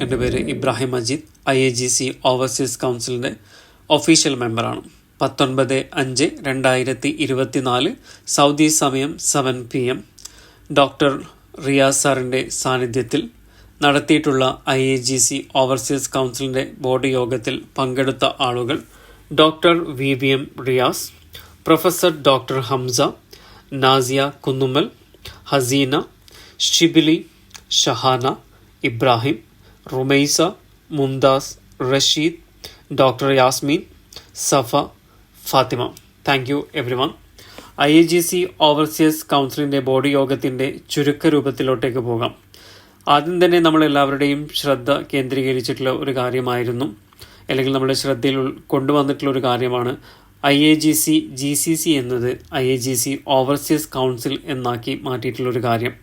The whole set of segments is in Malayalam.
എന്റെ പേര് Ibrahim Majeed I A G C overseas കൗൺസിലിന്റെ ഒഫീഷ്യൽ മെമ്പറാണ് പത്തൊൻപത് അഞ്ച് രണ്ടായിരത്തി ഇരുപത്തിനാല് സൗദി സമയം seven P M doctor Riyaz സാറിന്റെ സാന്നിധ്യത്തിൽ നടത്തിയിട്ടുള്ള I A G C overseas കൗൺസിലിന്റെ ബോർഡ് യോഗത്തിൽ പങ്കെടുത്ത ആളുകൾ doctor V V M Riyaz professor doctor Hamza Nasiya Kunnummal Haseena Shibili Shahana Ibrahim Rumaisa Mumtaz Rasheed doctor Yasmeen Safa Fathima. Thank you everyone I A G C overseas കൗൺസിലിന്റെ ബോഡി യോഗത്തിന്റെ ചുരുക്ക രൂപത്തിലോട്ടേക്ക് പോകാം. ആദ്യം തന്നെ നമ്മൾ എല്ലാവരുടെയും ശ്രദ്ധ കേന്ദ്രീകരിച്ചിട്ടുള്ള ഒരു കാര്യമായിരുന്നു അല്ലെങ്കിൽ നമ്മുടെ ശ്രദ്ധയിൽ കൊണ്ടുവന്നിട്ടുള്ള ഒരു കാര്യമാണ് I A G C G C C എന്നത് I A G C overseas council എന്നാക്കി മാറ്റിയിട്ടുള്ള ഒരു കാര്യം.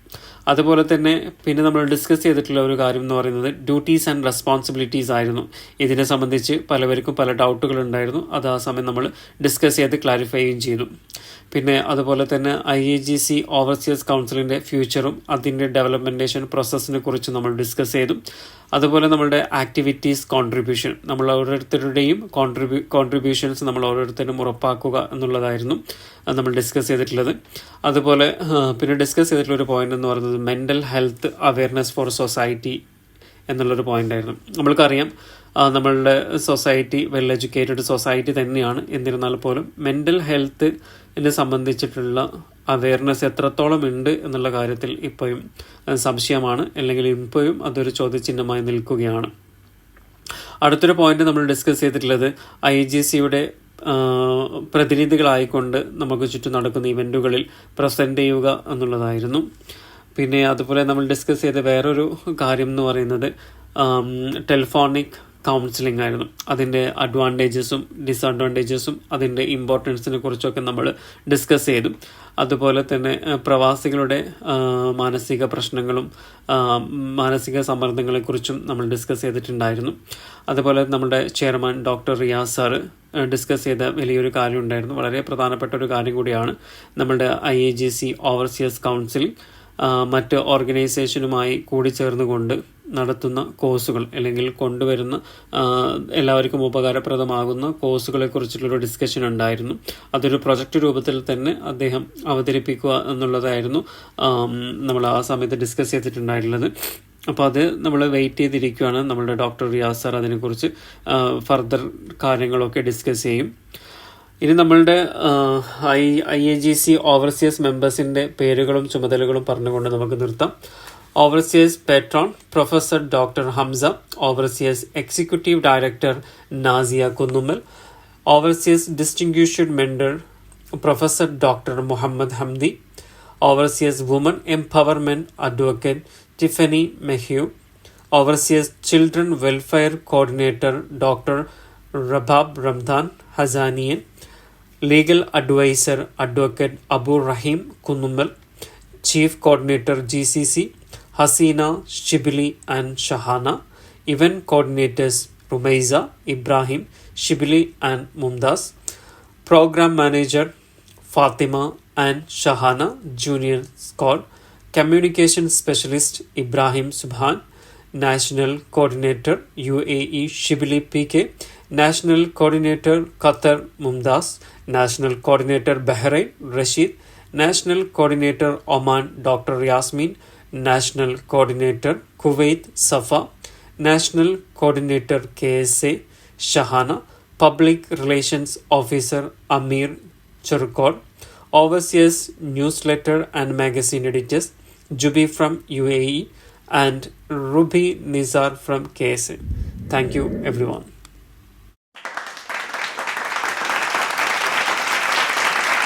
അതുപോലെ തന്നെ പിന്നെ നമ്മൾ ഡിസ്കസ് ചെയ്തിട്ടുള്ള ഒരു കാര്യം എന്ന് പറയുന്നത് ഡ്യൂട്ടീസ് ആൻഡ് റെസ്പോൺസിബിലിറ്റീസ് ആയിരുന്നു. ഇതിനെ സംബന്ധിച്ച് പലവർക്കും പല ഡൗട്ടുകൾ ഉണ്ടായിരുന്നു. അത് ആ സമയം നമ്മൾ ഡിസ്കസ് ചെയ്ത് ക്ലാരിഫൈയും ചെയ്തു. പിന്നെ അതുപോലെ തന്നെ I A G C overseas കൗൺസിലിന്റെ ഫ്യൂച്ചറും അതിന്റെ ഡെവലപ്മെന്റേഷൻ പ്രോസസ്സിനെ കുറിച്ച് നമ്മൾ ഡിസ്കസ് ചെയ്തു. അതുപോലെ നമ്മളുടെ ആക്ടിവിറ്റീസ് കോൺട്രിബ്യൂഷൻ നമ്മൾ ഓരോരുത്തരുടെയും കോൺട്രിബ്യൂ കോൺട്രിബ്യൂഷൻസ് നമ്മൾ ഓരോരുത്തരും ഉറപ്പാക്കുക എന്നുള്ളതായിരുന്നു നമ്മൾ ഡിസ്കസ് ചെയ്തിട്ടുള്ളത്. അതുപോലെ പിന്നെ ഡിസ്കസ് ചെയ്തിട്ടുള്ള ഒരു പോയിന്റ് എന്ന് പറയുന്നത് mental health awareness for society എന്നുള്ളൊരു പോയിന്റ് ആയിരുന്നു. നമ്മൾക്കറിയാം നമ്മളുടെ സൊസൈറ്റി വെൽ എഡ്യൂക്കേറ്റഡ് സൊസൈറ്റി തന്നെയാണ്. എന്നിരുന്നാൽ പോലും മെന്റൽ ഹെൽത്ത് എന്നെ സംബന്ധിച്ചിട്ടുള്ള അവയർനെസ് എത്രത്തോളം ഉണ്ട് എന്നുള്ള കാര്യത്തിൽ ഇപ്പോഴും സംശയമാണ്. അല്ലെങ്കിൽ ഇപ്പോഴും അതൊരു ചോദ്യചിഹ്നമായി നിൽക്കുകയാണ്. അടുത്തൊരു പോയിന്റ് നമ്മൾ ഡിസ്കസ് ചെയ്തിട്ടുള്ളത് ഐ ജി സിയുടെ പ്രതിനിധികളായിക്കൊണ്ട് നമുക്ക് ചുറ്റും നടക്കുന്ന ഇവന്റുകളിൽ പ്രസന്റ് ചെയ്യുക എന്നുള്ളതായിരുന്നു. പിന്നെ അതുപോലെ നമ്മൾ ഡിസ്കസ് ചെയ്ത വേറൊരു കാര്യം എന്ന് പറയുന്നത് ടെലിഫോണിക് കൗൺസിലിംഗ് ആയിരുന്നു. അതിന്റെ അഡ്വാന്റേജസും ഡിസഡ്വാന്റേജസും അതിന്റെ ഇമ്പോർട്ടൻസിനെ കുറിച്ചൊക്കെ നമ്മൾ ഡിസ്കസ് ചെയ്തു. അതുപോലെ തന്നെ പ്രവാസികളുടെ മാനസിക പ്രശ്നങ്ങളും മാനസിക സമ്മർദ്ദങ്ങളെക്കുറിച്ചും നമ്മൾ ഡിസ്കസ് ചെയ്തിട്ടുണ്ടായിരുന്നു. അതുപോലെ നമ്മുടെ chairman doctor Riyaz sir discuss ചെയ്ത വലിയൊരു കാര്യം ഉണ്ടായിരുന്നു. വളരെ പ്രധാനപ്പെട്ട ഒരു കാര്യം കൂടിയാണ് നമ്മുടെ I A G C overseas council മറ്റ് ഓർഗനൈസേഷനുമായി കൂടിച്ചേർന്നുകൊണ്ട് നടത്തുന്ന കോഴ്സുകൾ അല്ലെങ്കിൽ കൊണ്ടുവരുന്ന എല്ലാവർക്കും ഉപകാരപ്രദമാകുന്ന കോഴ്സുകളെ കുറിച്ചുള്ളൊരു ഡിസ്കഷൻ ഉണ്ടായിരുന്നു. അതൊരു പ്രൊജക്റ്റ് രൂപത്തിൽ തന്നെ അദ്ദേഹം അവതരിപ്പിക്കുക എന്നുള്ളതായിരുന്നു നമ്മൾ ആ സമയത്ത് ഡിസ്കസ് ചെയ്തിട്ടുണ്ടായിട്ടുള്ളത് അപ്പോൾ അത് നമ്മൾ വെയിറ്റ് ചെയ്തിരിക്കുകയാണ് നമ്മളുടെ ഡോക്ടർ റിയാസ് സാർ അതിനെക്കുറിച്ച് ഫർദർ കാര്യങ്ങളൊക്കെ ഡിസ്കസ് ചെയ്യും. ഇനി നമ്മളുടെ I I A G C overseas മെമ്പേഴ്സിന്റെ പേരുകളും ചുമതലകളും പറഞ്ഞുകൊണ്ട് നമുക്ക് നിർത്താം. Overseas Patron Professor Dr. Hamza, Overseas Executive Director Nazia Kundumal, Overseas Distinguished Mentor Professor Dr. Muhammad Hamdi, Overseas Women Empowerment Advocate Tiffany Mayhew, Overseas Children Welfare Coordinator Dr. Rabab Ramdan Hazanian, Legal Advisor Advocate Abu Rahim Kundumal, Chief Coordinator GCC Hasina, Shibili, and Shahana. Event coordinators Rumaiza, Ibrahim, Shibili, and Mumdas, Program manager Fatima and Shahana, Junior Squad. Communication specialist Ibrahim Subhan. National coordinator UAE Shibili PK. National coordinator Qatar Mumdas, National coordinator Bahrain Rashid. National coordinator Oman Dr. Yasmin. National Coordinator Kuwait Safa, National Coordinator KSA Shahana, Public Relations Officer Amir Churkod, Overseas Newsletter and Magazine Editors Jubi from UAE, and Ruby Nizar from KSA. Thank you, everyone.